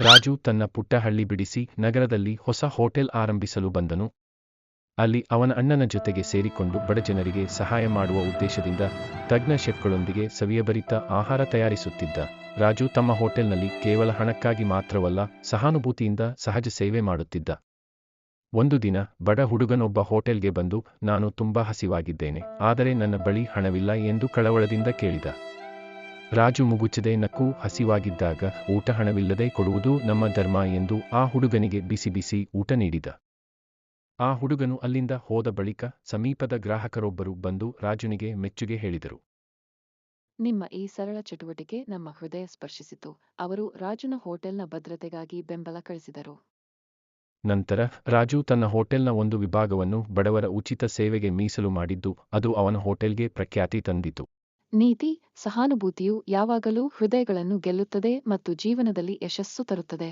ರಾಜು ತನ್ನ ಪುಟ್ಟಹಳ್ಳಿ ಬಿಡಿಸಿ ನಗರದಲ್ಲಿ ಹೊಸ ಹೋಟೆಲ್ ಆರಂಭಿಸಲು ಬಂದನು. ಅಲ್ಲಿ ಅವನ ಅಣ್ಣನ ಜೊತೆಗೆ ಸೇರಿಕೊಂಡು ಬಡಜನರಿಗೆ ಸಹಾಯ ಮಾಡುವ ಉದ್ದೇಶದಿಂದ ತಜ್ಞ ಶೆಫ್ಗಳೊಂದಿಗೆ ಸವಿಯಭರಿತ ಆಹಾರ ತಯಾರಿಸುತ್ತಿದ್ದ ರಾಜು ತಮ್ಮ ಹೋಟೆಲ್ನಲ್ಲಿ ಕೇವಲ ಹಣಕ್ಕಾಗಿ ಮಾತ್ರವಲ್ಲ, ಸಹಾನುಭೂತಿಯಿಂದ ಸಹಜ ಸೇವೆ ಮಾಡುತ್ತಿದ್ದ. ಒಂದು ದಿನ ಬಡ ಹುಡುಗನೊಬ್ಬ ಹೋಟೆಲ್ಗೆ ಬಂದು, ನಾನು ತುಂಬಾ ಹಸಿವಾಗಿದ್ದೇನೆ, ಆದರೆ ನನ್ನ ಬಳಿ ಹಣವಿಲ್ಲ ಎಂದು ಕಳವಳದಿಂದ ಕೇಳಿದ. ರಾಜು ಮುಗುಚದೆ ನಕ್ಕು ಹಸಿವಾಗಿದ್ದಾಗ ಊಟ ಹಣವಿಲ್ಲದೆ ಕೊಡುವುದು ನಮ್ಮ ಧರ್ಮ ಎಂದು ಆ ಹುಡುಗನಿಗೆ ಬಿಸಿ ಬಿಸಿ ಊಟ ನೀಡಿದ. ಆ ಹುಡುಗನು ಅಲ್ಲಿಂದ ಹೋದ ಬಳಿಕ ಸಮೀಪದ ಗ್ರಾಹಕರೊಬ್ಬರು ಬಂದು ರಾಜುನಿಗೆ ಮೆಚ್ಚುಗೆ ಹೇಳಿದರು. ನಿಮ್ಮ ಈ ಸರಳ ಚಟುವಟಿಕೆ ನಮ್ಮ ಹೃದಯ ಸ್ಪರ್ಶಿಸಿತು. ಅವರು ರಾಜುನ ಹೋಟೆಲ್ನ ಭದ್ರತೆಗಾಗಿ ಬೆಂಬಲ ಕಳಿಸಿದರು. ನಂತರ ರಾಜು ತನ್ನ ಹೋಟೆಲ್ನ ಒಂದು ವಿಭಾಗವನ್ನು ಬಡವರ ಉಚಿತ ಸೇವೆಗೆ ಮೀಸಲು ಮಾಡಿದ್ದು ಅದು ಅವನ ಹೋಟೆಲ್ಗೆ ಪ್ರಖ್ಯಾತಿ ತಂದಿತು. ನೀತಿ ಸಹಾನುಭೂತಿಯು ಯಾವಾಗಲೂ ಹೃದಯಗಳನ್ನು ಗೆಲ್ಲುತ್ತದೆ ಮತ್ತು ಜೀವನದಲ್ಲಿ ಯಶಸ್ಸು ತರುತ್ತದೆ.